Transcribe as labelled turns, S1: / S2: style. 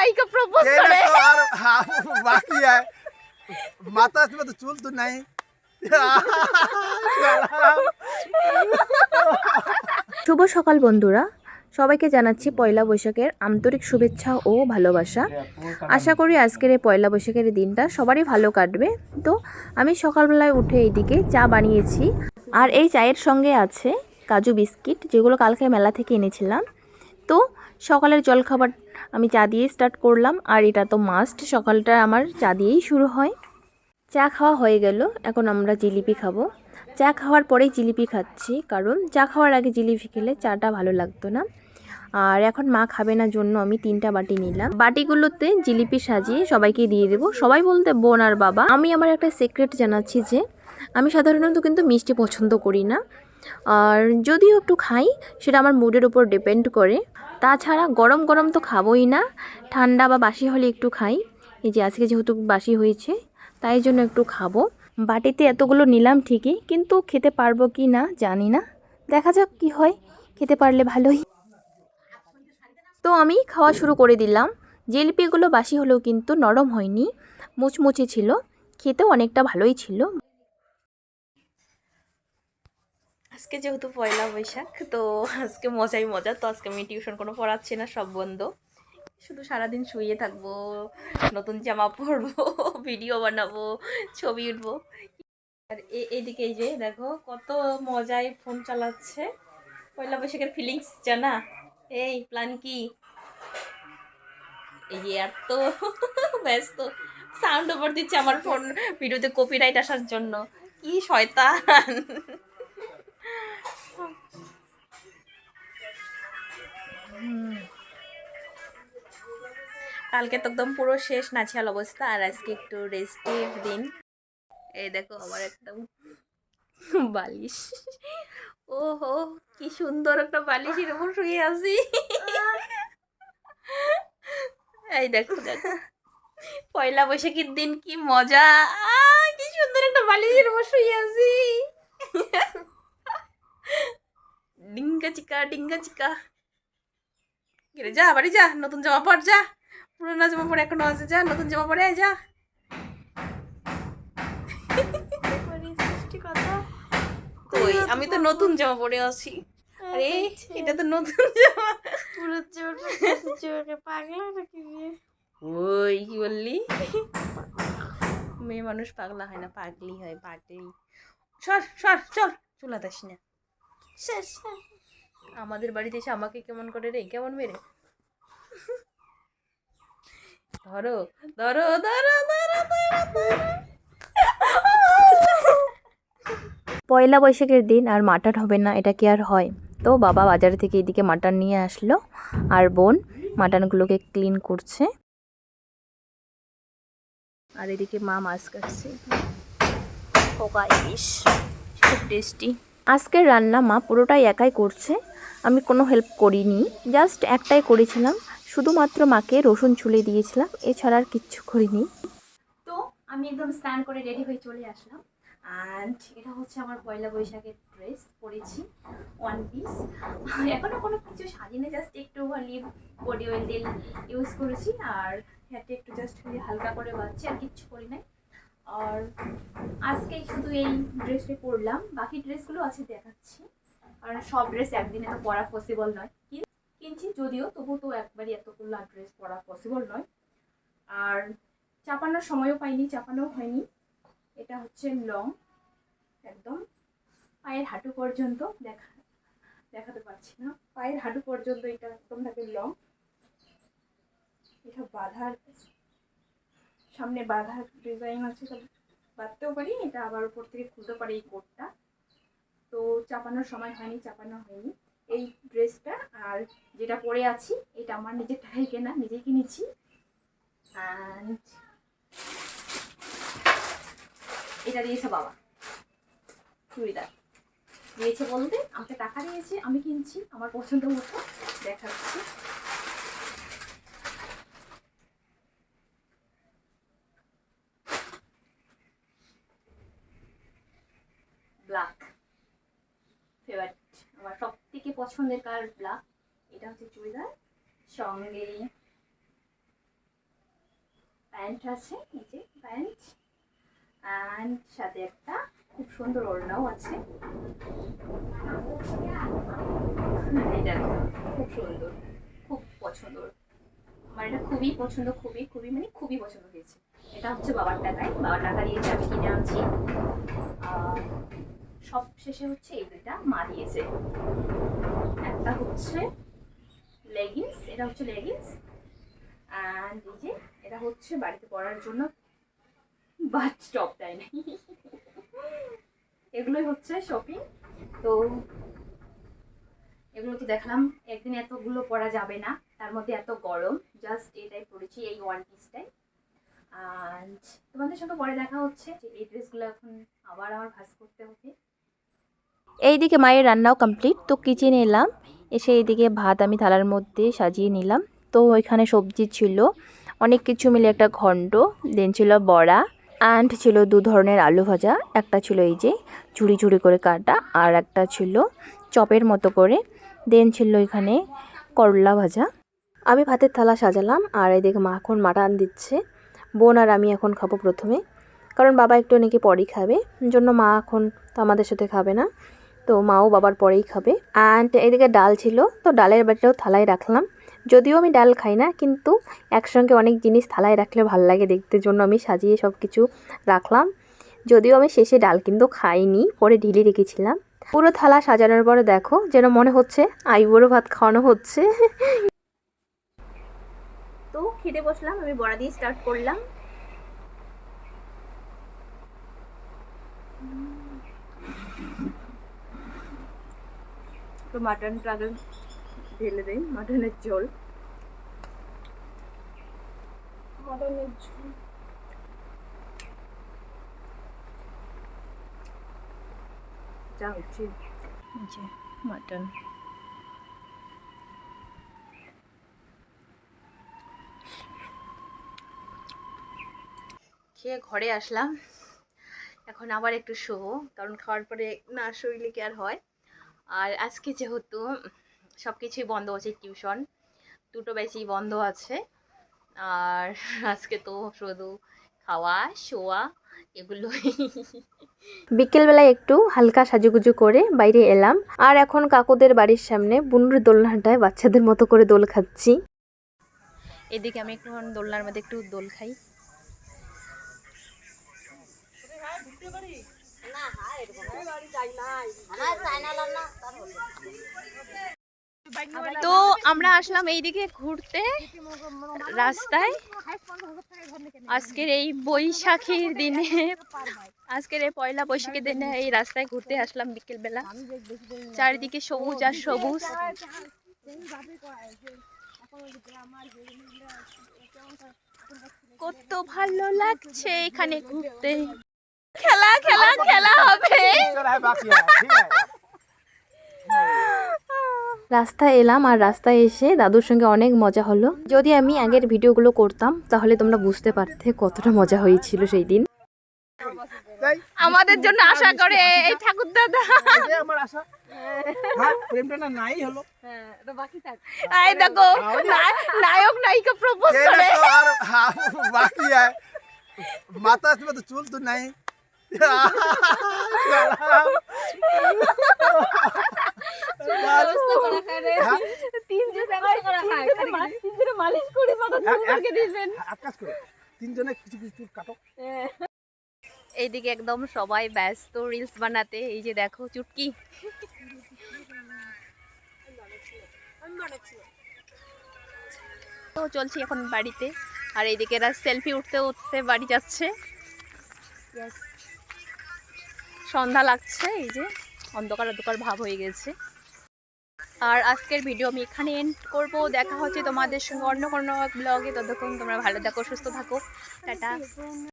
S1: नाई का प्रपोज
S2: ये ना
S1: करे
S2: तो और हाँ, बाकी है माता में तो चूल तो नहीं
S3: শুভ সকাল বন্ধুরা সবাইকে জানাচ্ছি পয়লা বৈশাখের আন্তরিক শুভেচ্ছা ও ভালোবাসা আশা করি আজকের এই পয়লা বৈশাখের এই দিনটা সবারই ভালো কাটবে তো আমি সকালবেলায় উঠে এইদিকে চা বানিয়েছি আর এই চায়ের সঙ্গে আছে কাজু বিস্কিট যেগুলো কালকে মেলা থেকে এনেছিলাম তো সকালের জলখাবার আমি চা দিয়েই স্টার্ট করলাম, আর এটা তো মাস্ট সকালটা আমার চা দিয়েই শুরু হয়। চা খাওয়া হয়ে গেল, এখন আমরা জিলিপি খাব। চা খাওয়ার পরেই জিলিপি খাচ্ছি, কারণ চা খাওয়ার আগে জিলিপি খেলে চাটা ভালো লাগতো না। আর এখন মা খাবে না জন্য আমি তিনটা বাটি নিলাম। বাটিগুলোতে জিলিপি সাজিয়ে সবাইকে দিয়ে দেবো। সবাই বলতে বোন আর বাবা। আমি আমার একটা সিক্রেট জানাচ্ছি যে, আমি সাধারণত কিন্তু মিষ্টি পছন্দ করি না। আর যদিও একটু খাই, সেটা আমার মুডের উপর ডিপেন্ড করে। তাছাড়া গরম গরম তো খাবোই না, ঠান্ডা বা বাসি হলে একটু খাই। এই যে আজকে যেহেতু বাসি হয়েছে, তাই জন্য একটু খাব। বাটিতে এতগুলো নিলাম ঠিকই, কিন্তু খেতে পারব কি না জানি না। দেখা যাক কি হয়, খেতে পারলে ভালোই। তো আমি খাওয়া শুরু করে দিলাম। জিলিপিগুলো বাসি হলেও কিন্তু নরম হয়নি, মুচমুচে ছিল, খেতেও অনেকটা ভালোই ছিল। আজকে যেহেতু পয়লা বৈশাখ, তো আজকে মজাই মজা। তো আজকে আমি টিউশন কোনো পড়াচ্ছি না, সব বন্ধ। শুধু সারাদিন শুয়ে থাকব, নতুন জামা পরবো, ভিডিও বানাবো, ছবি উঠবো। আর এদিকে এই যে, দেখো, কত মজায় ফোন চালাচ্ছে। পয়লা বৈশাখের ফিলিংস জানা? এই প্ল্যান কি? এই যে এত ব্যস্ত। সাউন্ড ওভার দিচ্ছে আমার ফোন ভিডিওতে কপিরাইট আসার জন্য। কি শয়তান! কালকে তো একদম পুরো শেষ নাছিয়াল অবস্থা, আর আজকে একটু রেস্টের দিন। এই দেখো আমার একদম বালিশ। ওহো, কি সুন্দর একটা বালিশের উপর শুয়ে আছি। এই দেখো দেখো। পয়লা বৈশাখের দিন কি মজা কি সুন্দর একটা বালিশের উপর শুয়ে আছি। ডিঙ্গা চিকা ডিঙ্গা চিকা। গেলে যা বাড়ি যা নতুন জামা পর যা পুরোনো জামা পরে এখনও আছে যা নতুন জামা পরে যা। কই আমি তো নতুন জামা পরে আছি। আরে এটা তো নতুন জামা।
S1: পুরো জোর পাগলা নাকি
S3: ওই কি বললি? মেয়ে মানুষ পাগলা হয় না পাগলি হয় পাগলি। সর সর চল চুলা দাস না
S1: শেষ শেষ।
S3: আমাদের বাড়িতে এসে আমাকে কেমন করে রে? কেমন মেরে? ধরো ধরো ধরো ধরো পয়লা বৈশাখের দিন আর মাটন হবে না, এটা কি আর হয়? তো বাবা বাজার থেকে এদিকে মাটন নিয়ে আসলো, আর বোন মাটনগুলোকে ক্লিন করছে। আর এদিকে মা মাছ কাটছে। পোকা ইলিশ খুব টেস্টি আজকের রান্না মা পুরোটাই একাই করছে, আমি কোনো হেল্প করিনি জাস্ট একটাই করেছিলাম, শুধুমাত্র মাকে রসুন ছুলে দিয়েছিলাম, এছাড়া আর কিচ্ছু করিনি। তো আমি একদম স্নান করে রেডি হয়ে চলে আসলাম অ্যান্ড এটা হচ্ছে আমার পয়লা বৈশাখের ড্রেস পরেছি ওয়ান পিস এখনও কোনো কিছু সাজিনি জাস্ট একটু লিপ বডি অয়েল তেল ইউজ করেছি, আর হেয়ারটা একটু জাস্ট হালকা করে বাঁচছি আর কিচ্ছু করি নাই। আর আজকে শুধু এই ড্রেসটা পরলাম, বাকি ড্রেসগুলো আছে দেখাচ্ছি। কারণ সব ড্রেস একদিনে তো পরা পসিবল নয়। কিন- কিনছি যদিও তবু তো একবারই এতগুলো ড্রেস পরা পসিবল নয়। আর চাপানোর সময়ও পাইনি, চাপানোও হয়নি। এটা হচ্ছে লং একদম পায়ের হাঁটু পর্যন্ত দেখা দেখাতে পারছি না। পায়ের হাঁটু পর্যন্ত এটা একদম থাকে লং এটা বাঁধার সামনে বাঁধার ডিজাইন আছে তো বাঁধতেও পারি, এটা আবার উপর থেকে খুলতে পারি এই কোটটা। তো চাপানোর সময় হয়নি, চাপানো হয়নি। এই ড্রেসটা আর যেটা পরে আছি, এটা আমার নিজের টাকায় কেনা, নিজেই কিনেছি। অ্যান্ড এটা দিয়েছে বাবা। চুড়িদার। দিয়েছে বলতে, আমাকে টাকা দিয়েছে, আমি কিনছি, আমার পছন্দ মতো দেখাচ্ছি ব্ল্যাক ফেভারিট আমার সব থেকে পছন্দের কালার ব্ল্যাক এটা হচ্ছে চুড়িদার, সঙ্গে প্যান্ট আছে, এই প্যান্ট অ্যান্ড সাথে একটা খুব সুন্দর ওড়নাও আছে। দেখো খুব সুন্দর, খুব পছন্দ। আমার এটা খুবই পছন্দ, খুবই খুবই মানে খুবই পছন্দ হয়েছে। এটা হচ্ছে বাবার টাকায়, বাবার টাকা দিয়েছে আমি কিনে আনছি। আর সব শেষে হচ্ছে এই দুইটা মা দিয়েছে একটা হচ্ছে লেগিংস এটা হচ্ছে লেগিংস অ্যান্ড এই যে এটা হচ্ছে বাড়িতে পরার জন্য বাট টপ দেয় নাই এগুলোই হচ্ছে শপিং তো এগুলো তো দেখলাম, একদিন এতগুলো পরা যাবে না, তার মধ্যে এত গরম জাস্ট এটাই পরেছি, এই ওয়ান পিসটাই অ্যান্ড তোমাদের সঙ্গে পরে দেখা হচ্ছে এই ড্রেসগুলো এখন আবার আমার ভাস করতে হবে। এইদিকে মায়ের রান্নাও কমপ্লিট তো কিচেনে এলাম, এসে এইদিকে ভাত আমি থালার মধ্যে সাজিয়ে নিলাম। তো ওইখানে সবজি ছিল, অনেক কিছু মিলে একটা ঘন্ট দেন ছিল বড়া অ্যান্ড ছিল দু ধরনের আলু ভাজা, একটা ছিল এই যে চুড়ি চুড়ি করে কাটা, আর একটা ছিল চপের মতো করে দেন ছিল এখানে করলা ভাজা। আমি ভাতের থালা সাজালাম, আর এদিকে মা এখন মাটন দিচ্ছে, বোন আর আমি এখন খাব প্রথমে, কারণ বাবা একটু নাকি পরেই খাবে, জন্য মা এখন তো আমাদের সাথে খাবে না। তো মাও বাবার পরেই খাবে। অ্যান্ড এদিকে ডাল ছিল, তো ডালের বাটিটাও থালায় রাখলাম। যদিও আমি ডাল খাই না, কিন্তু একসঙ্গে অনেক জিনিস থালায় রাখলে ভালো লাগে দেখতে, জন্য আমি সাজিয়ে সব কিছু রাখলাম। যদিও আমি শেষে ডাল কিন্তু খাইনি, পরে ঢিলে রেখেছিলাম। পুরো থালা সাজানোর পরে দেখো, যেন মনে হচ্ছে আইবুড়ো ভাত খাওয়ানো হচ্ছে। তো খেতে বসলাম, আমি বড়া দিয়ে স্টার্ট করলাম। তো মাটনটা আগে ঢেলে দিই মাটনের ঝোল। মাটনের ঝোল। যা হচ্ছে। যে মাটন খেয়ে ঘরে আসলাম। এখন আবার একটু শোবো কারণ খাওয়ার পরে না শরীরে কি আর হয়? আর আজকে যেহেতু সব কিছুই বন্ধ আছে টিউশন দুটো বেশি বন্ধ আছে। আর আজকে তো শুধু খাওয়া শোয়া এগুলোই। বিকেলবেলায় একটু হালকা সাজুগুজু করে বাইরে এলাম। আর এখন কাকুদের বাড়ির সামনে বুনুর দোলনাটায় বাচ্চাদের মতো করে দোল খাচ্ছি। এদিকে আমি একটু দোলনার মধ্যে একটু দোল খাই। তো আমরা আসলাম এইদিকে ঘুরতে রাস্তায়। আজকের এই বৈশাখীর দিনে, আজকের এই পয়লা বৈশাখীর দিনে এই রাস্তায় ঘুরতে আসলাম বিকেলবেলা। চারিদিকে সবুজ আর সবুজ। কত ভালো লাগছে এখানে ঘুরতে। খেলা খেলা খেলা হবে। রাস্তায় এলাম আর রাস্তায় এসে দাদুর সঙ্গে অনেক মজা হলো। যদি আমি আগের ভিডিওগুলো করতাম তাহলে তোমরা বুঝতে পারতে কতটা মজা হয়েছিল সেই দিন। আমাদের জন্য আশা করে এই ঠাকুর দাদা।
S2: আমার আশা চুল তো নাই।
S3: এইদিকে একদম সবাই ব্যস্ত রিলস বানাতে, এই যে দেখো চুটকি তো চলছি এখন বাড়িতে, আর এইদিকে এরা সেলফি উঠতে উঠতে বাড়ি যাচ্ছে. সন্ধ্যা লাগছে, এই যে অন্ধকার অন্ধকার ভাব হয়ে গেছে। আর আজকের ভিডিও আমি এখানে এন্ড করব। দেখা হচ্ছে তোমাদের সঙ্গে অন্য কোনো ব্লগে ততক্ষণ তোমরা ভালো থাকো, সুস্থ থাকো। টাটা।